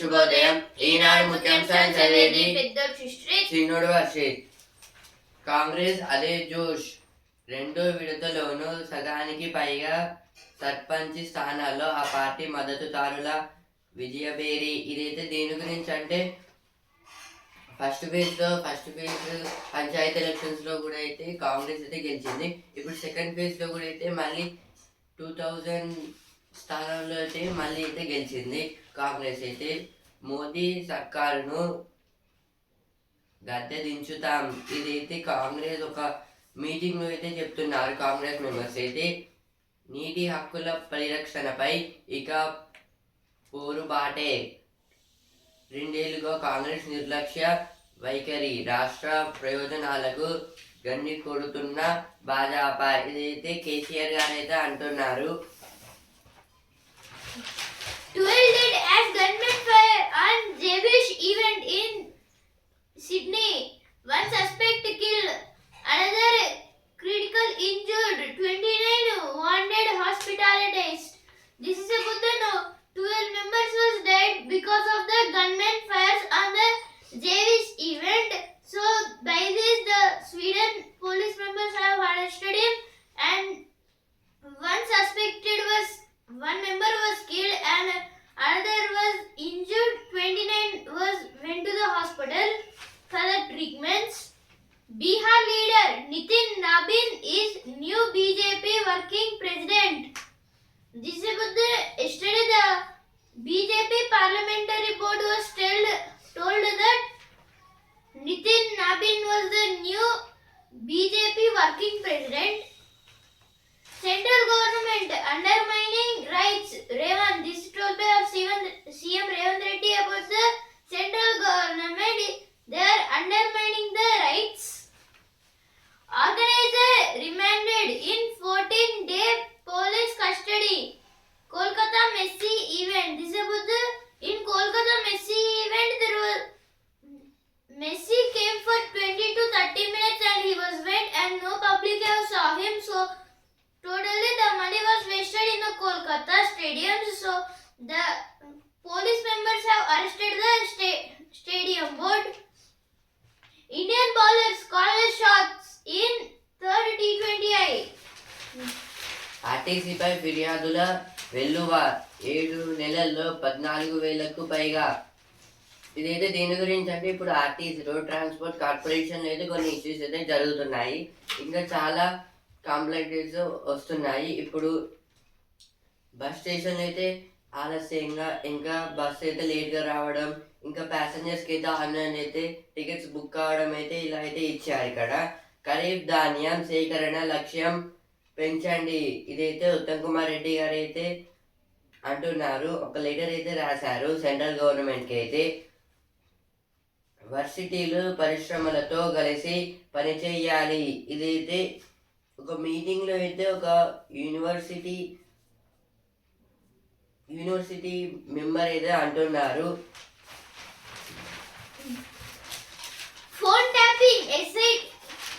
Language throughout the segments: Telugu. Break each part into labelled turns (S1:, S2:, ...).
S1: శుభోదయం. ఈనాడు ముఖ్యాంశాలు చదివేది చిన్నుడు వర్షిత్ కాంగ్రెస్ అదే జోష్. రెండో విడతలోనూ సగానికి పైగా సర్పంచ్ స్థానాల్లో ఆ పార్టీ మద్దతుదారుల విజయబేరి ఇదైతే దేని గురించి అంటే ఫస్ట్ ఫేజ్లో ఫస్ట్ ఫేజ్ పంచాయతీ ఎలక్షన్స్లో కూడా అయితే కాంగ్రెస్ అయితే గెలిచింది. ఇప్పుడు సెకండ్ ఫేజ్లో కూడా అయితే మళ్ళీ టూ థౌజండ్ స్థానంలో అయితే మళ్ళీ అయితే గెలిచింది. కాంగ్రెస్ అయితే మోదీ సర్కారును గద్దె దించుతాం. ఇదైతే కాంగ్రెస్ ఒక మీటింగ్లో అయితే చెప్తున్నారు కాంగ్రెస్ మెంబర్స్ అయితే. నీటి హక్కుల పరిరక్షణపై ఇక పోరుబాటే. రెండేళ్ళుగా కాంగ్రెస్ నిర్లక్ష్య వైఖరి రాష్ట్ర ప్రయోజనాలకు గండి కొడుతున్న భాజపా. ఇదైతే కేసీఆర్ గారు అయితే అంటున్నారు.
S2: 12 dead as gunmen fire on Jewish event in Sydney. One suspect killed, another critical injured, 29 wounded hospitalized. This is a to know. 12 members was dead because of the gunmen fires on the Jewish event.
S1: ఆర్టీసీపై ఫిర్యాదుల వెల్లువ ఏడు నెలల్లో పద్నాలుగు వేలకు పైగా. ఇదైతే దేని గురించి అంటే ఇప్పుడు ఆర్టీసీ రోడ్ ట్రాన్స్పోర్ట్ కార్పొరేషన్ అయితే కొన్ని ఇష్యూస్ అయితే జరుగుతున్నాయి. ఇంకా చాలా కాంప్లైంట్స్ వస్తున్నాయి. ఇప్పుడు బస్ స్టేషన్ అయితే ఆలస్యంగా ఇంకా బస్ అయితే లేట్గా రావడం ఇంకా ప్యాసింజర్స్కి అయితే ఆన్లైన్ అయితే టికెట్స్ బుక్ కావడం అయితే ఇలా అయితే ఇచ్చారు ఇక్కడ. ఖరీఫ్ ధాన్యం సేకరణ లక్ష్యం పెంచండి. ఇదైతే ఉత్తమ్ కుమార్ రెడ్డి గారు అయితే అంటున్నారు. ఒక లెటర్ అయితే రాశారు సెంట్రల్ గవర్నమెంట్కి అయితే. వర్సిటీలు పరిశ్రమలతో కలిసి పనిచేయాలి ఇదైతే ఒక మీటింగ్లో అయితే ఒక యూనివర్సిటీ యూనివర్సిటీ మెంబర్ అయితే అంటున్నారు.
S2: Phone tapping. SI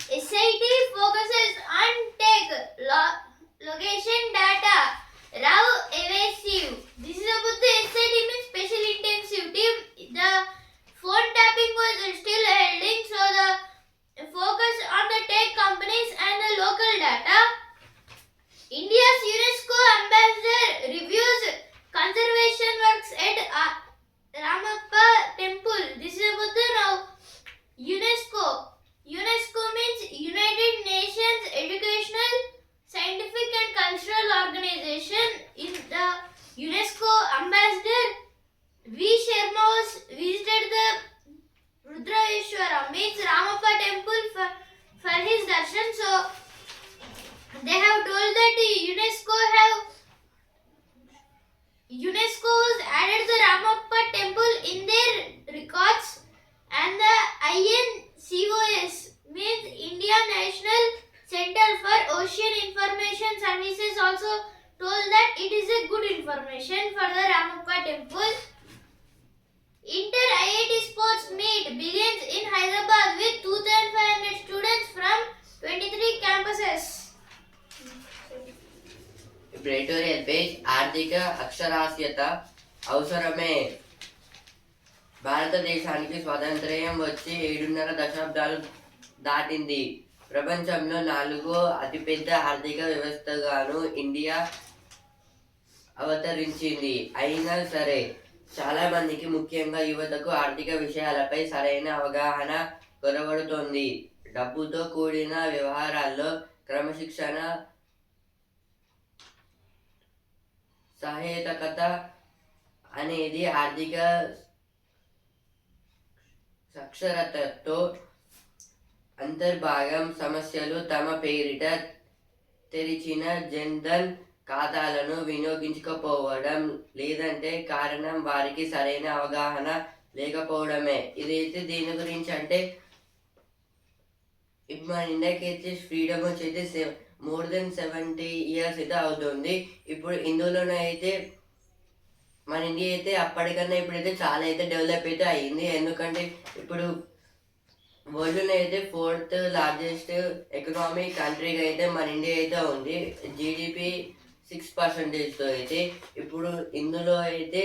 S2: SIT focuses on tech lo- location data. Rao evasive. This is about the SIT means special intensive team. The phone tapping was still holding, so the focus on the tech companies and the local data. India's UNESCO ambassador reviews Ocean Information Services also told that it is a good information for the Ramappa temple. Inter IIT Sports Meet begins in Hyderabad with 2,500 students from 23 campuses.
S1: ప్రేటోరియల్ పేజ్ ఆర్థిక అక్షరాస్యత అవసరమే భారతదేశానికి స్వాతంత్ర్యం వచ్చి ఏడున్నర దశాబ్దాలు దాటింది ప్రపంచంలో నాలుగో అతిపెద్ద ఆర్థిక వ్యవస్థగాను ఇండియా అవతరించింది. అయినా సరే చాలా మందికి ముఖ్యంగా యువతకు ఆర్థిక విషయాలపై సరైన అవగాహన కొరవడుతోంది డబ్బుతో కూడిన వ్యవహారాల్లో క్రమశిక్షణ సహేతకత అనేది ఆర్థిక సాక్షరతతో అంతర్భాగం సమస్యలు తమ పేరిట తెరిచిన జన్ధన్ ఖాతాలను వినియోగించకపోవడం లేదంటే కారణం వారికి సరైన అవగాహన లేకపోవడమే. ఇదైతే దీని గురించి అంటే ఇప్పుడు మన ఇండియాకి అయితే ఫ్రీడమ్ వచ్చి అయితే మోర్ దెన్ సెవెంటీ ఇయర్స్ అయితే అవుతుంది. ఇప్పుడు ఇందులోనే అయితే మన ఇండియా అయితే అప్పటికన్నా ఇప్పుడైతే చాలా అయితే డెవలప్ అయితే అయ్యింది ఎందుకంటే ఇప్పుడు వరల్డ్లో అయితే ఫోర్త్ లార్జెస్ట్ ఎకనామిక్ కంట్రీగా అయితే మన ఇండియా అయితే ఉంది. జీడిపి సిక్స్ పర్సెంటేజ్తో అయితే. ఇప్పుడు ఇందులో అయితే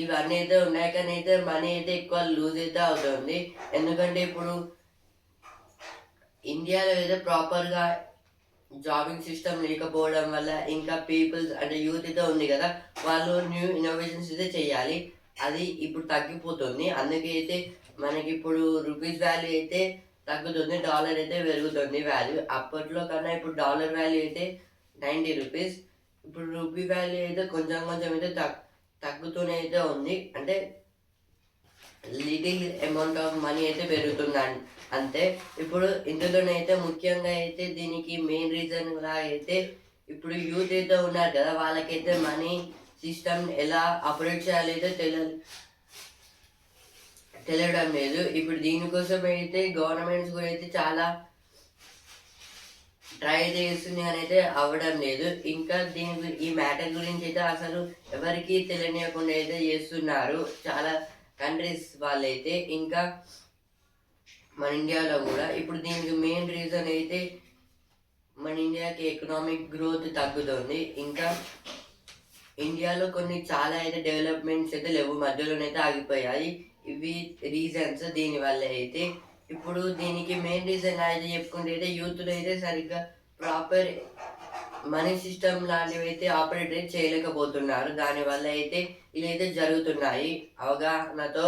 S1: ఇవన్నీ అయితే ఉన్నాయి కానీ అయితే మనీ అయితే ఎక్కువ లూజ్ అయితే అవుతుంది. ఎందుకంటే ఇప్పుడు ఇండియాలో అయితే ప్రాపర్గా జాబింగ్ సిస్టమ్ లేకపోవడం వల్ల ఇంకా పీపుల్స్ అంటే యూత్ అయితే ఉంది కదా వాళ్ళు న్యూ ఇన్నోవేషన్స్ అయితే చేయాలి. అది ఇప్పుడు తగ్గిపోతుంది. అందుకే అయితే మనకి ఇప్పుడు రూపీస్ వాల్యూ అయితే తగ్గుతుంది డాలర్ అయితే పెరుగుతుంది వాల్యూ అప్పట్లో కన్నా ఇప్పుడు డాలర్ వాల్యూ అయితే నైంటీ రూపీస్ ఇప్పుడు రూపీ వాల్యూ అయితే కొంచెం కొంచెం అయితే తగ్ తగ్గుతూనే అయితే ఉంది. అంటే లిటిల్ అమౌంట్ ఆఫ్ మనీ అయితే పెరుగుతుంది అంతే. ఇప్పుడు ఇందులోనైతే ముఖ్యంగా అయితే దీనికి మెయిన్ రీజన్గా అయితే ఇప్పుడు యూత్ అయితే ఉన్నారు కదా వాళ్ళకైతే మనీ సిస్టమ్ ఎలా ఆపరేట్ చేయాలి అయితే తెలియదు తెలియడం లేదు. ఇప్పుడు దీనికోసం అయితే గవర్నమెంట్స్ కూడా అయితే చాలా ట్రై చేస్తుంది అని అయితే అవ్వడం లేదు. ఇంకా దీని ఈ మ్యాటర్ గురించి అయితే అసలు ఎవరికి తెలియనియకుండా అయితే చేస్తున్నారు. చాలా కంట్రీస్ వాళ్ళైతే. ఇంకా మన ఇండియాలో కూడా. ఇప్పుడు దీనికి మెయిన్ రీజన్ అయితే మన ఇండియాకి ఎకనామిక్ గ్రోత్ తగ్గుతుంది. ఇంకా ఇండియాలో కొన్ని చాలా అయితే డెవలప్మెంట్స్ అయితే లేవు. మధ్యలోనైతే ఆగిపోయాయి. ఇవి రీజన్స్ దీని వల్ల అయితే. ఇప్పుడు దీనికి మెయిన్ రీజన్ అయితే చెప్పుకుంటే అయితే యూత్లో అయితే సరిగ్గా ప్రాపర్ మనీ సిస్టమ్ లాంటివి అయితే ఆపరేట్ చేయలేకపోతున్నారు దానివల్ల అయితే ఇదైతే జరుగుతున్నాయి. అవగాహనతో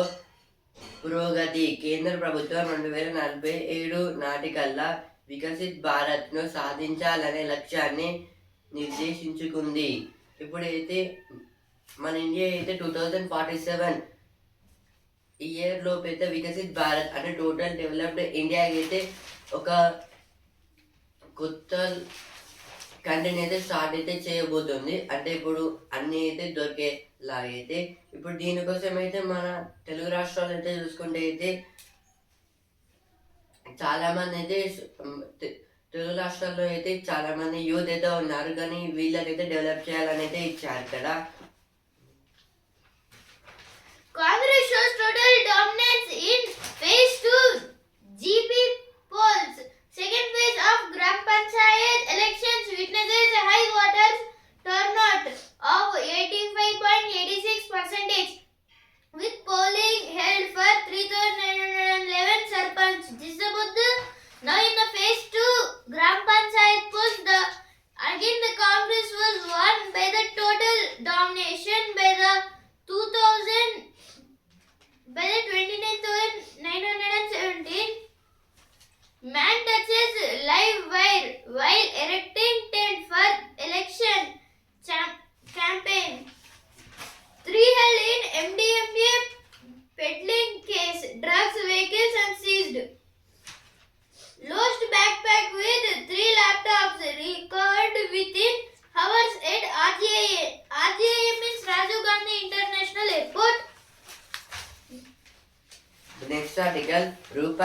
S1: పురోగతి కేంద్ర ప్రభుత్వం రెండు వేల నలభై ఏడు నాటికల్లా వికసిత్ భారత్ను సాధించాలనే లక్ష్యాన్ని నిర్దేశించుకుంది. ఇప్పుడైతే మన ఇండియా అయితే two thousand forty seven year లోపు అయితే వికసిత్ భారత్ అంటే టోటల్ డెవలప్డ్ ఇండియాకి అయితే ఒక కొత్త కంటెంట్ అయితే స్టార్ట్ అయితే చేయబోతుంది. అంటే ఇప్పుడు అన్నీ అయితే దొరికేలాగైతే ఇప్పుడు దీనికోసం అయితే మన తెలుగు రాష్ట్రాలు అయితే చూసుకుంటే అయితే చాలామంది అయితే తెలుగు రాష్ట్రాల్లో అయితే చాలామంది యూత్ అయితే ఉన్నారు. కానీ వీళ్ళకైతే డెవలప్ చేయాలని అయితే ఇచ్చారు కదా.
S2: Congress shows total dominance in phase 2 GP polls. Second phase of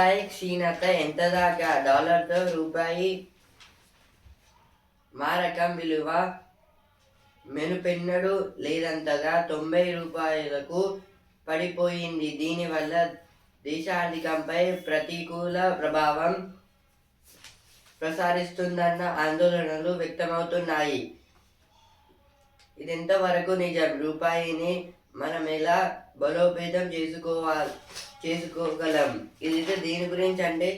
S1: రూపాయి క్షీణత ఎంత దాకా డాలర్తో రూపాయి మారకం విలువ మెనుపెన్నడు లేదంతగా తొంభై రూపాయలకు పడిపోయింది దీనివల్ల దేశ ఆర్థికంపై ప్రతికూల ప్రభావం ప్రసారిస్తుందన్న ఆందోళనలు వ్యక్తమవుతున్నాయి ఇది ఎంతవరకు నిజం రూపాయిని మనం ఎలా బలోపేతం చేసుకోవాలి చేసుకోగలం. ఇదైతే దీని గురించి అంటే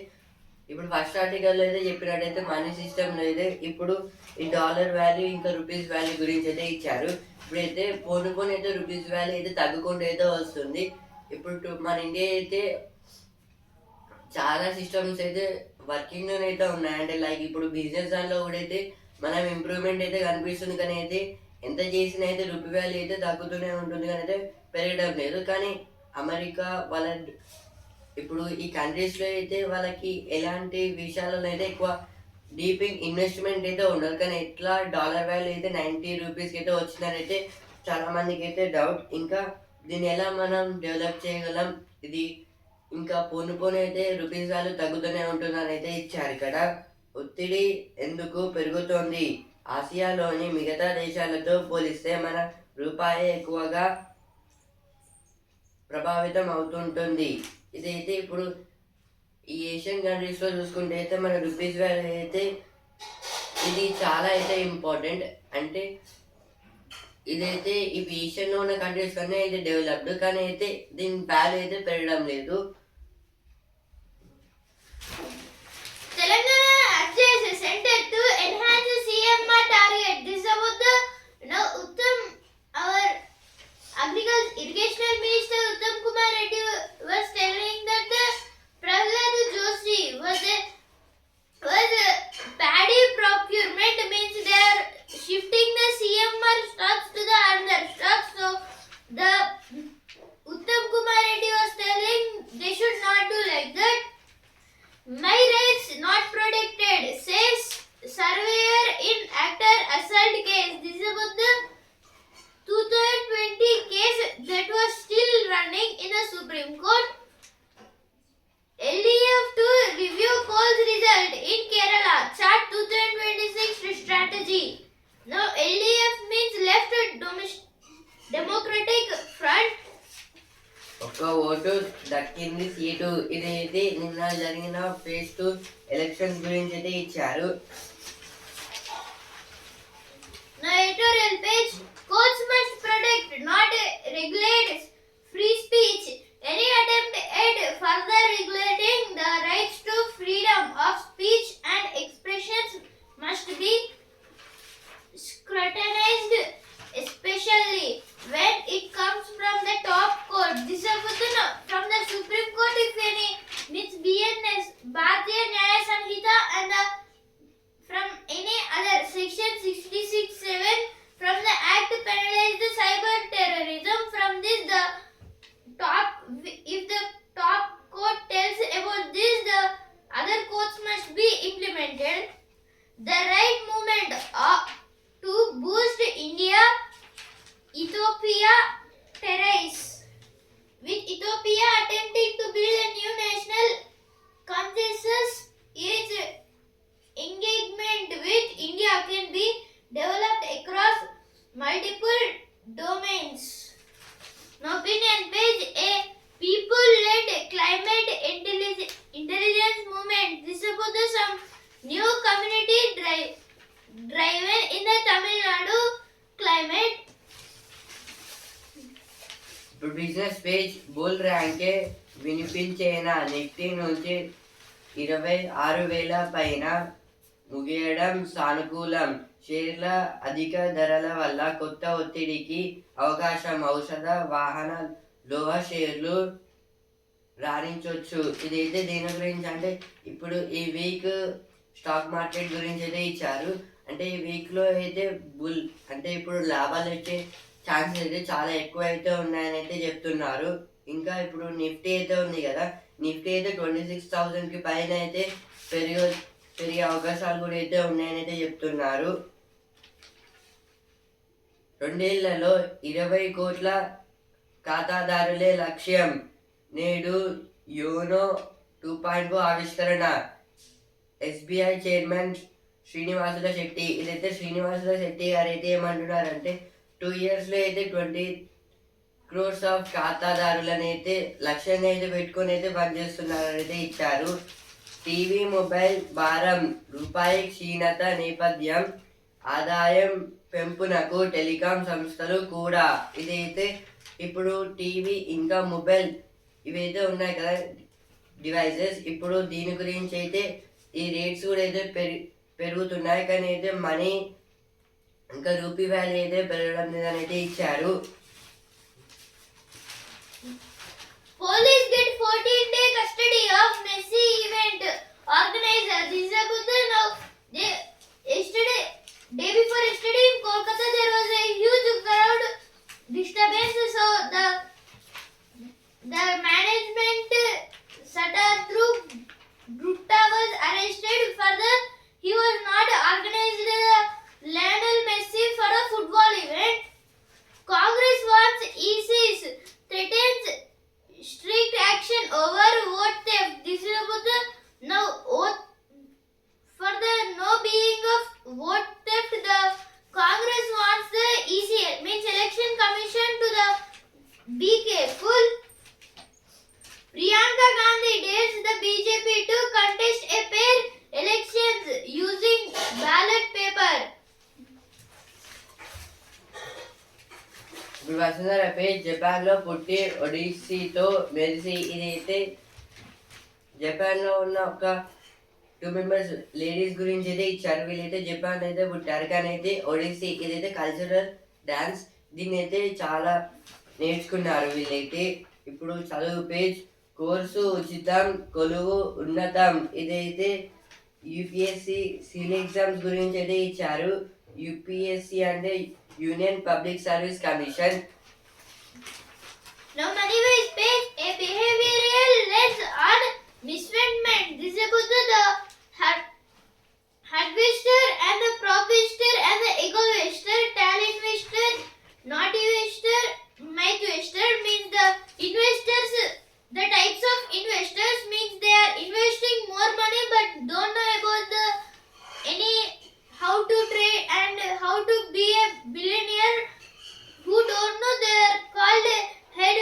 S1: ఇప్పుడు ఫస్ట్ ఆర్టికల్లో అయితే చెప్పినట్టయితే మనీ సిస్టంలో అయితే ఇప్పుడు ఈ డాలర్ వాల్యూ ఇంకా రూపీస్ వాల్యూ గురించి అయితే ఇచ్చారు. ఇప్పుడైతే పోను పోను అయితే రూపీస్ వాల్యూ అయితే తగ్గుకుంటూ అయితే వస్తుంది. ఇప్పుడు మన ఇండియా అయితే చాలా సిస్టమ్స్ అయితే వర్కింగ్ అయితే ఉన్నాయి లైక్ ఇప్పుడు బిజినెస్ దానిలో కూడా అయితే మనం ఇంప్రూవ్మెంట్ అయితే కనిపిస్తుంది కానీ అయితే ఎంత చేసినా అయితే రూపీ వాల్యూ అయితే తగ్గుతూనే ఉంటుంది కానీ అయితే పెరగడం లేదు. కానీ అమెరికా వాళ్ళ ఇప్పుడు ఈ కంట్రీస్లో అయితే వాళ్ళకి ఎలాంటి విషయాలలో అయితే ఎక్కువ డీపింగ్ ఇన్వెస్ట్మెంట్ అయితే ఉండదు. కానీ ఎట్లా డాలర్ వాల్యూ అయితే నైంటీ రూపీస్కి అయితే వచ్చిందనైతే చాలా మందికి అయితే డౌట్ ఇంకా దీన్ని ఎలా మనం డెవలప్ చేయగలం? ఇది ఇంకా పోను పోను అయితే రూపీస్ వాల్యూ తగ్గుతూనే ఉంటుందని అయితే ఇచ్చారు ఇక్కడ ఒత్తిడి ఎందుకు పెరుగుతోంది? ఆసియాలోని మిగతా దేశాలతో పోలిస్తే మన రూపాయి ఎక్కువగా ప్రభావితం అవుతుంటుంది. ఇదైతే ఇప్పుడు ఈ ఏషియన్ కంట్రీస్లో చూసుకుంటే అయితే మన రూపీస్ వాల్యూ అయితే ఇది చాలా అయితే ఇంపార్టెంట్. అంటే ఇదైతే ఇవి ఏషియన్లో ఉన్న కంట్రీస్ కన్నా ఇది డెవలప్డ్ కానీ అయితే దీని వాల్యూ అయితే పెరగడం లేదు.
S2: Telangana adjust a agriculture irrigational minister Uttam Kumar Reddy was telling that the Prahlad Joshi was a was a paddy procurement means they are shifting the CMR stocks to the other stocks. So the Uttam Kumar Reddy was telling they should not do like that. My rights not protected, says surveyor in actor assault case. This is about the ethiopia attempting to build
S1: వినిపించేనా నిఫ్టీ నుంచి ఇరవై ఆరు వేల పైన ముగియడం సానుకూలం. షేర్ల అధిక ధరల వల్ల కొత్త ఒత్తిడికి అవకాశం. ఔషధ వాహన లోహ షేర్లు రాణించవచ్చు ఇదైతే దేని గురించి అంటే ఇప్పుడు ఈ వీక్ స్టాక్ మార్కెట్ గురించి అయితే ఇచ్చారు. అంటే ఈ వీక్లో అయితే బుల్ అంటే ఇప్పుడు లాభాలు వచ్చే ఛాన్సెస్ అయితే చాలా ఎక్కువ అయితే ఉన్నాయని అయితే చెప్తున్నారు. ఇంకా ఇప్పుడు నిఫ్టీ అయితే ఉంది కదా నిఫ్టీ అయితే ట్వంటీ సిక్స్ థౌజండ్కి పైన అయితే పెరిగే పెరిగే అవకాశాలు కూడా అయితే ఉన్నాయని అయితే చెప్తున్నారు. రెండేళ్ళలో ఇరవై కోట్ల ఖాతాదారులే లక్ష్యం. నేడు యోనో టూ పాయింట్ ఆవిష్కరణ. ఎస్బీఐ చైర్మన్ శ్రీనివాసుల శెట్టి ఇదైతే శ్రీనివాసుల శెట్టి గారు అయితే ఏమంటున్నారంటే టూ ఇయర్స్లో అయితే ట్వంటీ క్రోర్స్ ఆఫ్ ఖాతాదారులను అయితే లక్ష్యంగా అయితే పెట్టుకొని అయితే పనిచేస్తున్నారని అయితే ఇచ్చారు. టీవీ మొబైల్ భారం రూపాయి క్షీణత నేపథ్యం ఆదాయం పెంపునకు టెలికాం సంస్థలు కూడా. ఇదైతే ఇప్పుడు టీవీ ఇంకా మొబైల్ ఇవైతే ఉన్నాయి కదా డివైసెస్ ఇప్పుడు దీని గురించి అయితే ఈ రేట్స్ కూడా అయితే పెరి పెరుగుతున్నాయి. కానీ అయితే మనీ ఇంకా రూపీ వాల్యూ అయితే పెరగడం లేదని అయితే ఇచ్చారు.
S2: Police get 14 day custody of Messi event organizer. This is about the now. Yesterday, day before yesterday in Kolkata, there was a huge crowd disturbance. So the the management Satatru Gupta was arrested for the he was not organized the Lionel Messi for a football event. Congress wants ISIS threatens strict action over vote theft. This is about the now vote for the no being of vote theft. The
S1: వసుధరపై జపాన్లో పేజ్ పుట్టి ఒడిస్సీతో మెరిసి ఇదైతే జపాన్లో ఉన్న ఒక టూ మెంబర్స్ లేడీస్ గురించి అయితే ఇచ్చారు వీళ్ళైతే జపాన్ అయితే పుట్టారు. కానీ అయితే ఒడిస్సీ ఇదైతే కల్చరల్ డ్యాన్స్ దీన్ని అయితే చాలా నేర్చుకున్నారు వీళ్ళైతే. ఇప్పుడు చదువు పేజ్ కోర్సు ఉచితం కొలువు ఉన్నతం. ఇదైతే యూపీఎస్సి సివిల్ ఎగ్జామ్స్ గురించి అయితే ఇచ్చారు. UPSC and the Union Public Service Commission.
S2: Now Maniva is page a behavioral lens on misfitment. This is about the harvester and the crop waster and the ego waster, talent waster, not waster, my waster means the investors, the types of investors means they are investing more money but don't know about the any how to trade and how to be a billionaire who don't know they are called head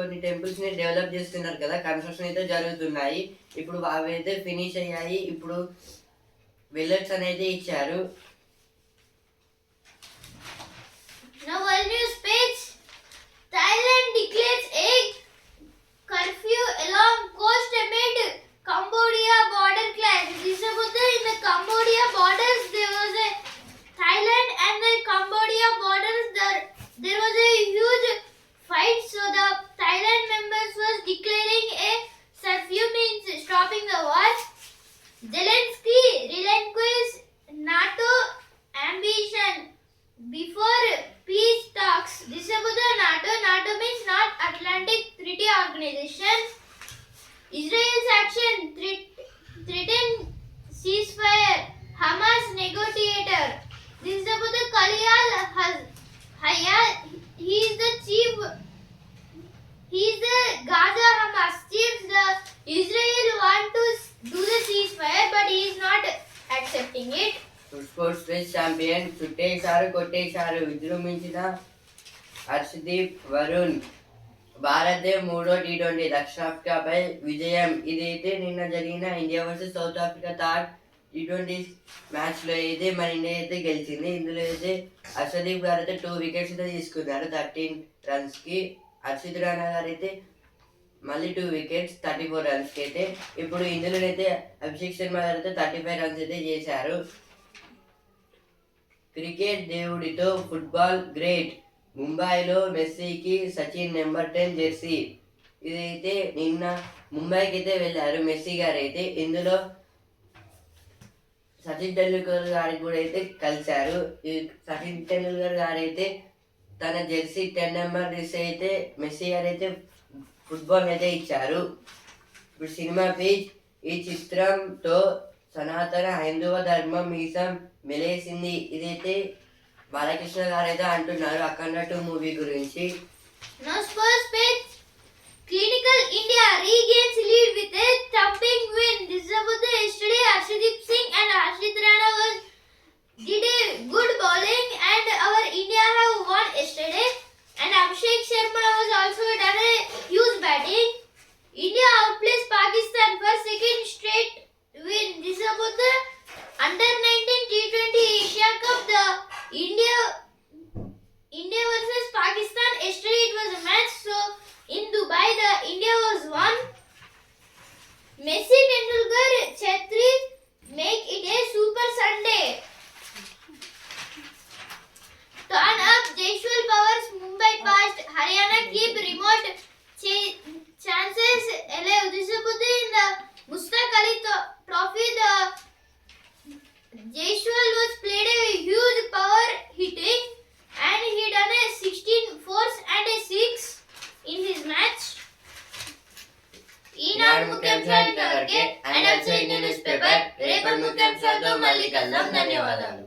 S1: కొన్ని టెంపుల్స్ ని డెవలప్ చేస్తున్నారు కదా కన్స్ట్రక్షన్ అయితే జరుగుతున్నాయి ఇప్పుడు అవి అయితే ఫినిష్ అయ్యాయి ఇప్పుడు విల్లర్స్ అనేది ఇచ్చారు
S2: Now world news page. Thailand declares a curfew along coast amid Cambodia border clash. This is about the in the Cambodia borders there was a Thailand and the Cambodia borders there there was a huge fight. So the Thailand members was declaring a curfew means stopping the war. Zelensky relinquished NATO ambition before peace talks. This is about the NATO. NATO means North Atlantic Treaty Organization. Israel's action threat, threaten ceasefire. Hamas negotiator. This is about the Khalil Hayat. He is the chief. He is the Gaza Hamas chief. The Israel want to do the ceasefire, but he is not accepting it.
S1: Sports place champion చుట్టేశారు కొట్టేశారు విజృంభించిన హర్షదీప్ వరుణ్ భారత్ మూడో టీ ట్వంటీ దక్షిణాఫ్రికాపై విజయం ఇదైతే నిన్న జరిగిన India versus South Africa third T twenty మ్యాచ్లో అయితే మన ఇండియా అయితే గెలిచింది ఇందులో అయితే హర్షదీప్ గారు అయితే టూ వికెట్స్ అయితే తీసుకున్నారు థర్టీన్ రన్స్కి హర్షిత్ రాణా గారు అయితే మళ్ళీ టూ వికెట్స్ థర్టీ ఫోర్ రన్స్కి అయితే ఇప్పుడు ఇందులోనైతే అభిషేక్ శర్మ గారు అయితే థర్టీ ఫైవ్ రన్స్ అయితే చేశారు. క్రికెట్ దేవుడితో ఫుట్బాల్ గ్రేట్. ముంబైలో మెస్సీకి సచిన్ నెంబర్ టెన్ జెర్సీ. ఇదైతే నిన్న ముంబైకి అయితే వెళ్ళారు మెస్సీ గారు అయితే ఇందులో సచిన్ టెండూల్కర్ గారికి కూడా అయితే కలిశారు. సచిన్ టెండూల్కర్ గారు అయితే తన జెర్సీ టెన్ నెంబర్ రిస్ అయితే మెస్సీ గారు అయితే ఫుట్బాల్ అయితే ఇచ్చారు. ఇప్పుడు సినిమా పేజ్ ఈ చిత్రంతో సనాతన హైందవ ధర్మం మీసం మెలేసింది. ఇదైతే బాలకృష్ణ గారు అయితే అంటున్నారు అఖండ టూ మూవీ గురించి.
S2: Clinical India regains lead with a win this the yesterday Harshdeep Singh and Harshit Rana was did a good bowling and our India have won yesterday. And Abhishek Sharma was also done a huge batting. India outplays Pakistan for second straight win. This is about the under 19 T20 Asia Cup. The India India versus Pakistan. Yesterday it was a match. So in Dubai, the India was won. Messi, Tendulkar, Chetri make it a super Sunday. Turn up Jaishwal Powers Mumbai past Haryana keep remote ch- chances alive. This is about the in the Mustaq Ali Tro- Trophy. The Jaishwal was played a huge power hitting and he done a 16 fours and a 6 in his match. Eenadu ముఖ్యాంశాలు ఇంతవరకే and also Indian newspaper రేపటి ముఖ్యాంశాలతో మళ్ళీ కలుద్దాం ధన్యవాదాలు